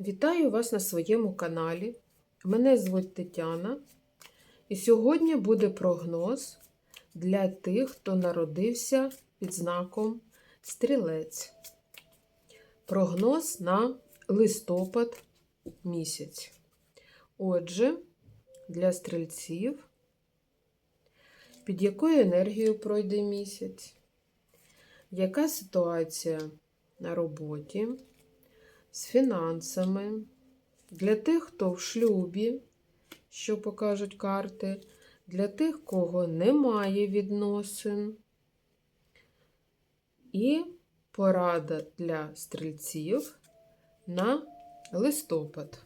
Вітаю вас на своєму каналі. Мене звуть Тетяна. І сьогодні буде прогноз для тих, хто народився під знаком Стрілець. Прогноз на листопад місяць. Отже, для стрільців, під якою енергією пройде місяць, яка ситуація на роботі? З фінансами. Для тих, хто в шлюбі, що покажуть карти, для тих, кого немає відносин. І порада для стрільців на листопад.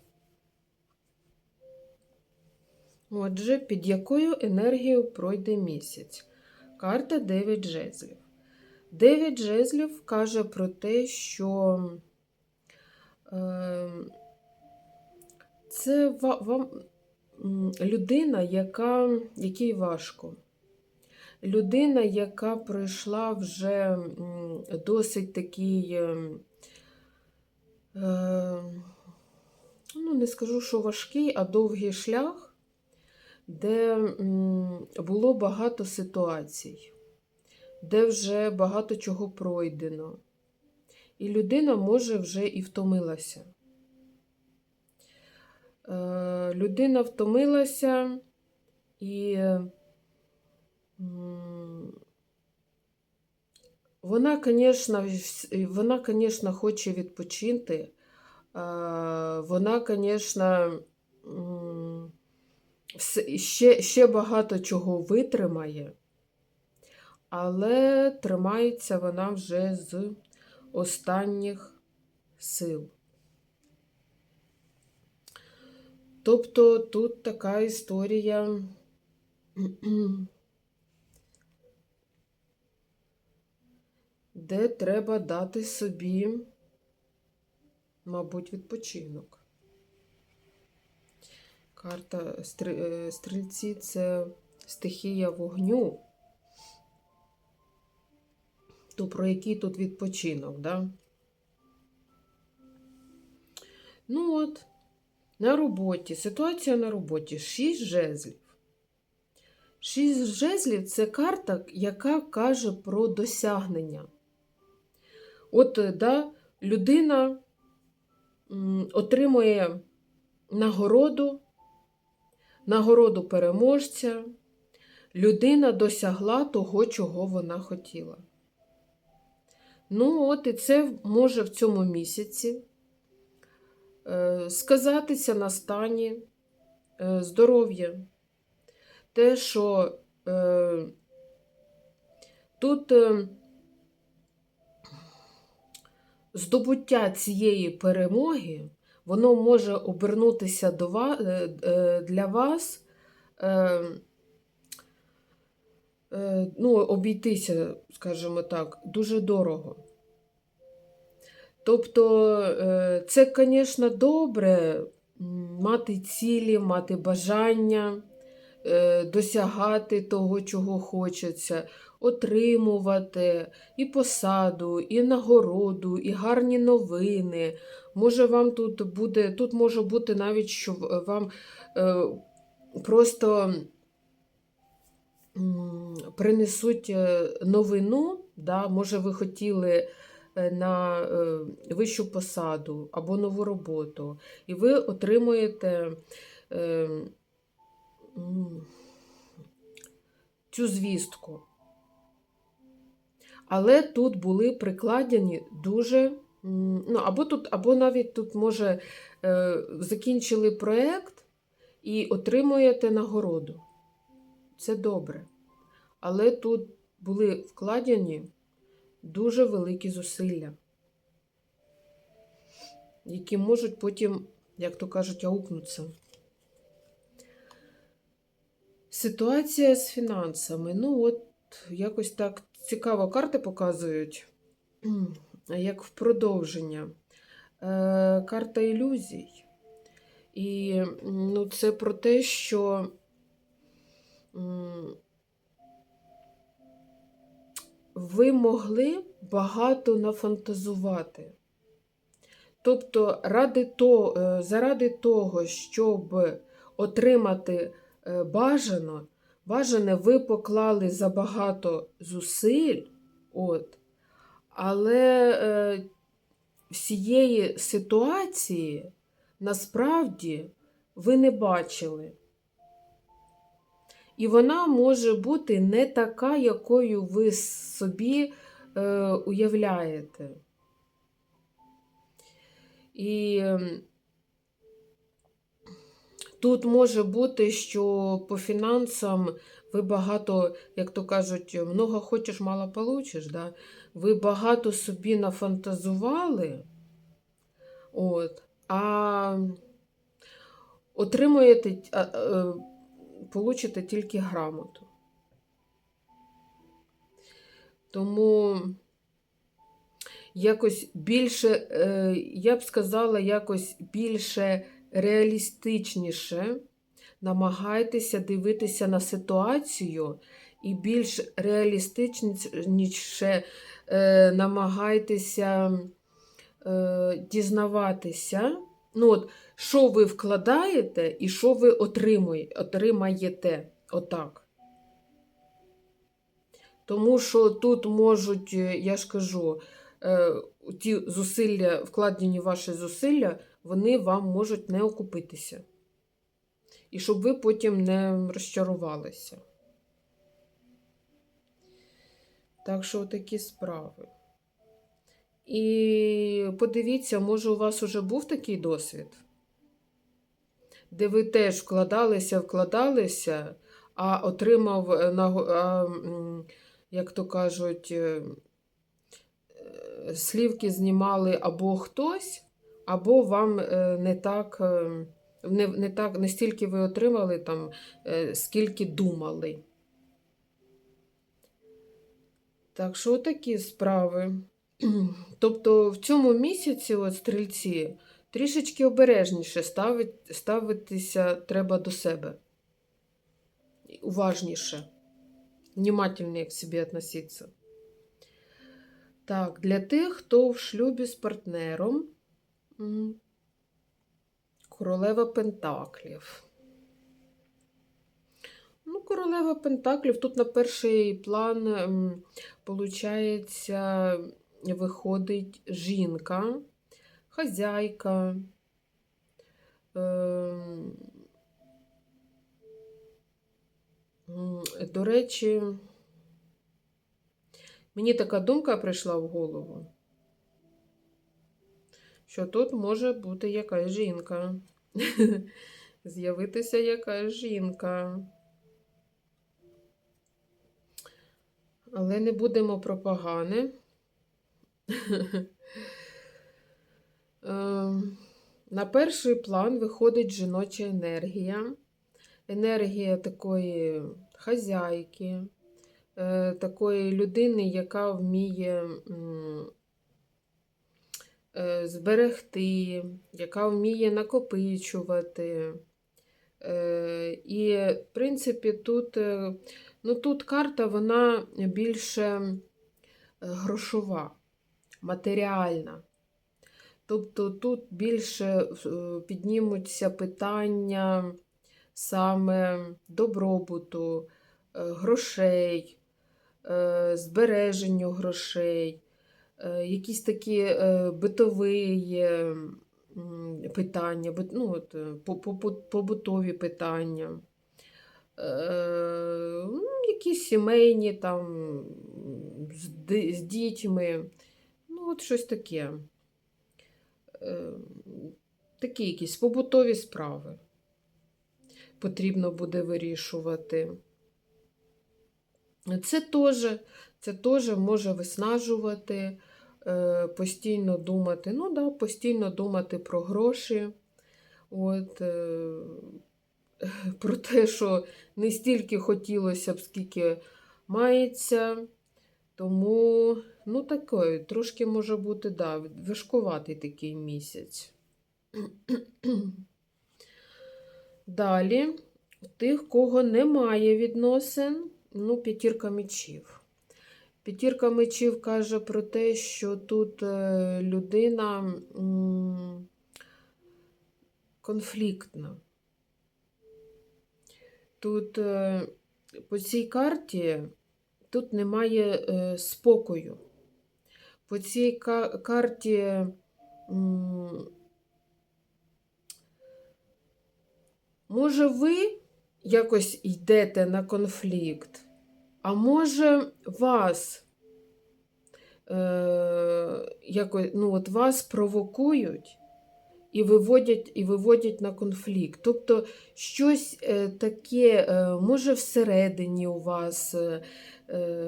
Отже, під якою енергією пройде місяць? Карта 9 жезлів. 9 жезлів каже про те, що це вам людина, яка, якій важко. Людина, яка пройшла вже досить такий, ем, ем, ну, не скажу, що важкий, а довгий шлях, де було багато ситуацій, де вже багато чого пройдено. І людина може вже і втомилася. Е, людина втомилася і вона, звісно, вона, звісно, хоче відпочити. Е, вона, звісно, ще, ще багато чого витримає, але тримається вона вже з останніх сил. Тобто тут така історія. Де треба дати собі, мабуть, відпочинок. Карта е, стрільці це стихія вогню то про який тут відпочинок, да? Ну от, на роботі, ситуація на роботі, шість жезлів. Шість жезлів це карта, яка каже про досягнення. От, да, людина отримує нагороду, нагороду переможця, людина досягла того, чого вона хотіла. Ну, от і це може в цьому місяці е, сказатися на стані е, здоров'я. Те, що е, тут здобуття цієї перемоги, воно може обернутися до вас, для вас ну, обійтися, скажімо так, дуже дорого. Тобто, е, це, звісно, добре мати цілі, мати бажання, е, досягати того, чого хочеться, отримувати і посаду, і нагороду, і гарні новини. Може, вам тут буде, тут може бути навіть, що вам просто принесуть е, новину, да, може, ви хотіли е, на е, вищу посаду або нову роботу, і ви отримуєте цю звістку. Але тут були прикладені дуже, ну, або тут, або навіть тут, може, закінчили проєкт і отримуєте нагороду це добре. Але тут були вкладені дуже великі зусилля, які можуть потім, як то кажуть, аукнутися. Ситуація з фінансами. Ну, от, якось так цікаво карти показують, як в продовження. Е, Карта ілюзій. І ну, це про те, що ви могли багато нафантазувати. Тобто, ради то, е, заради того, щоб отримати е, бажано, бажане ви поклали забагато зусиль, от, але е, всієї ситуації насправді ви не бачили. І вона може бути не така, якою ви собі е, уявляєте. І ем, тут може бути, що по фінансам ви багато, як то кажуть, много хочеш, мало получиш. Да? Ви багато собі нафантазували, от, а отримуєте, а, получите тільки грамоту. Тому якось більше, е, я б сказала, якось більше реалістичніше намагайтеся дивитися на ситуацію і більш реалістичніше е, намагайтеся е, дізнаватися, ну, от, що ви вкладаєте і що ви отримаєте. Отак. Тому що тут можуть, е, я ж кажу, е, ті зусилля, вкладені ваші зусилля, вони вам можуть не окупитися. І щоб ви потім не розчарувалися. Так що такі справи. І подивіться, може, у вас уже був такий досвід, де ви теж вкладалися, вкладалися, а отримав, е, а, як то кажуть, е, е, слівки знімали або хтось, або вам не так, не, не так, не стільки ви отримали, там, скільки думали. Так що такі справи. Тобто в цьому місяці, от стрільці, трішечки обережніше ставить, ставитися треба до себе. Уважніше. Внимательнее к себе относиться. Так, для тих, хто в шлюбі з партнером. Королева Пентаклів. Ну, королева Пентаклів тут на перший план, получається, виходить жінка, хазяйка. Ем, До речі, мені така думка прийшла в голову, що тут може бути якась жінка. З'явитися якась жінка. Але не будемо про. Ем, На перший план виходить жіноча енергія. Енергія такої хазяйки, е, такої людини, яка вміє е, зберегти, яка вміє накопичувати. Е, І, в принципі, тут, ну, тут карта вона більше грошова, матеріальна. Тобто тут більше е, піднімуться питання саме добробуту, е, грошей, е, збереженню грошей, якісь такі битові питання, ну, побутові питання. Якісь сімейні там з дітьми. От щось таке. Е, Такі якісь побутові справи потрібно буде вирішувати. Це теж, це теж може виснажувати, е, постійно думати, ну да, постійно думати про гроші, от, е, про те, що не стільки хотілося б, скільки мається. Тому, ну, такий, трошки може бути, да, важкуватий такий місяць. Далі, тих, кого немає відносин, ну, п'ятірка мечів. П'ятірка мечів каже про те, що тут е, людина конфліктна. Тут е, по цій карті тут немає е, спокою. По цій ка- карті може ви якось йдете на конфлікт, а може вас е, якось, ну, от вас провокують і виводять, і виводять на конфлікт. Тобто щось е, таке, може всередині у вас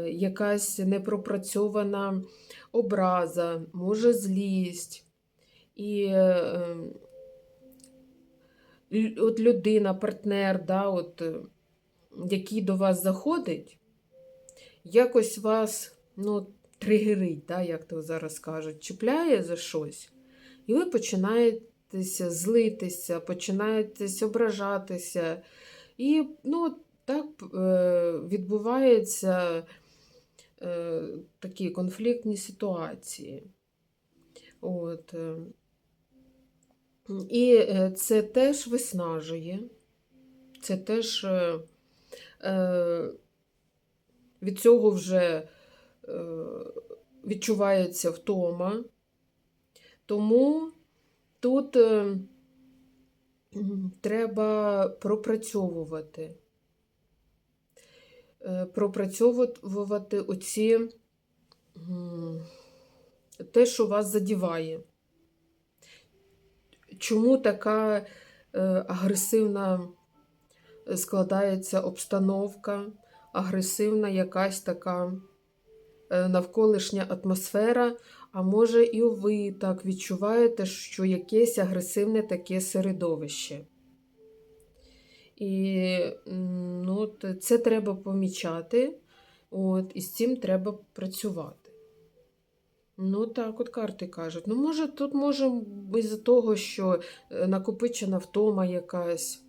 якась непропрацьована образа, може злість. І е, е, от людина, партнер, да, от, е, який до вас заходить, якось вас ну, тригерить, да, як то зараз кажуть, чіпляє за щось, і ви починаєтеся злитися, починаєтесь ображатися. І ну, так е, відбуваються е, такі конфліктні ситуації. От. е. І це теж виснажує, це теж від цього вже відчувається втома. Тому тут треба пропрацьовувати. Е, Пропрацьовувати оці те, що вас задіває. Чому така е, агресивна е, складається обстановка, агресивна якась така навколишня атмосфера, а може і ви так відчуваєте, що якесь агресивне таке середовище. І ну, це треба помічати, от, і з цим треба працювати. Ну, так, от карти кажуть. Ну, може, тут може із-за того, що е, накопичена втома якась.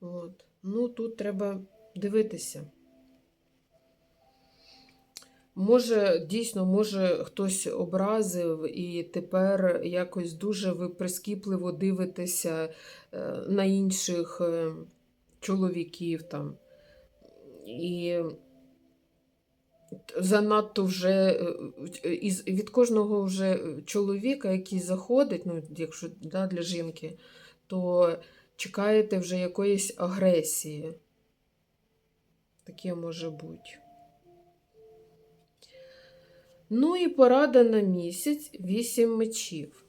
От. Ну, тут треба дивитися. Може, дійсно, може хтось образив, і тепер якось дуже ви прискіпливо дивитеся е, на інших е, чоловіків там. І занадто вже е, від кожного вже чоловіка, який заходить, ну, якщо да, для жінки, то чекаєте вже якоїсь агресії. Таке може бути. Ну і порада на місяць вісім мечів.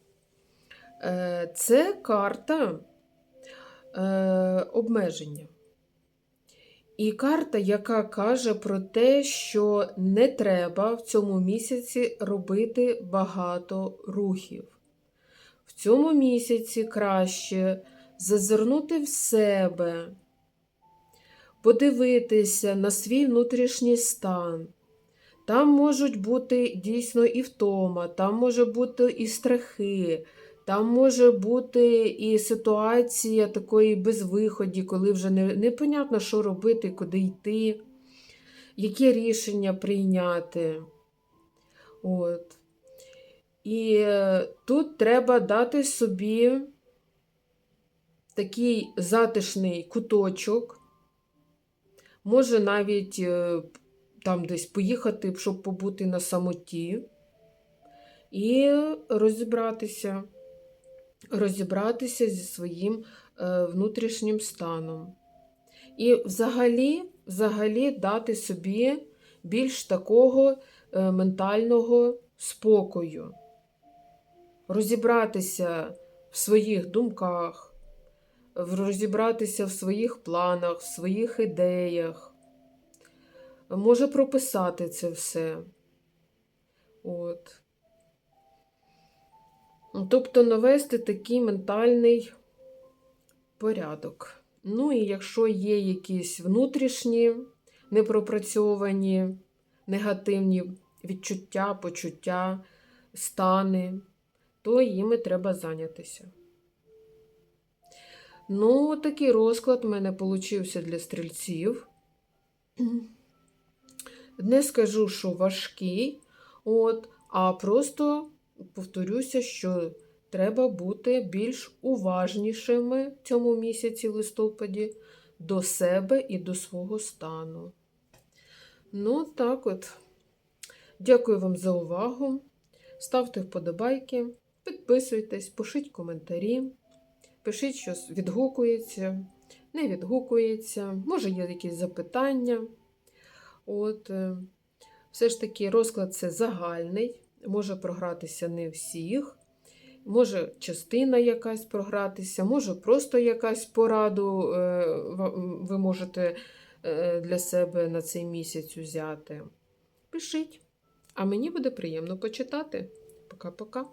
Е, Це карта е, обмеження. І карта, яка каже про те, що не треба в цьому місяці робити багато рухів. В цьому місяці краще зазирнути в себе, подивитися на свій внутрішній стан. Там можуть бути дійсно і втома, там може бути і страхи, там може бути і ситуація такої безвиході, коли вже не, непонятно, що робити, куди йти, яке рішення прийняти. От. І е, тут треба дати собі такий затишний куточок, може навіть е, там десь поїхати, щоб побути на самоті, і розібратися, розібратися зі своїм е, внутрішнім станом. І взагалі, взагалі дати собі більш такого е, ментального спокою, розібратися в своїх думках, розібратися в своїх планах, в своїх ідеях може прописати це все. От. Тобто навести такий ментальний порядок. Ну і якщо є якісь внутрішні непропрацьовані, негативні відчуття, почуття, стани, то їми треба зайнятися. Ну, такий розклад в мене получився для стрільців. Не скажу, що важкий, от, а просто повторюся, що треба бути більш уважнішими в цьому місяці листопаді до себе і до свого стану. Ну, так от. Дякую вам за увагу. Ставте вподобайки, підписуйтесь, пишіть коментарі, пишіть, що відгукується, не відгукується, може є якісь запитання. От, е, все ж таки, розклад це загальний, може програтися не всіх, може частина якась програтися, може просто якась пораду е, ви можете е, для себе на цей місяць взяти. Пишіть. А мені буде приємно почитати. Пока-пока.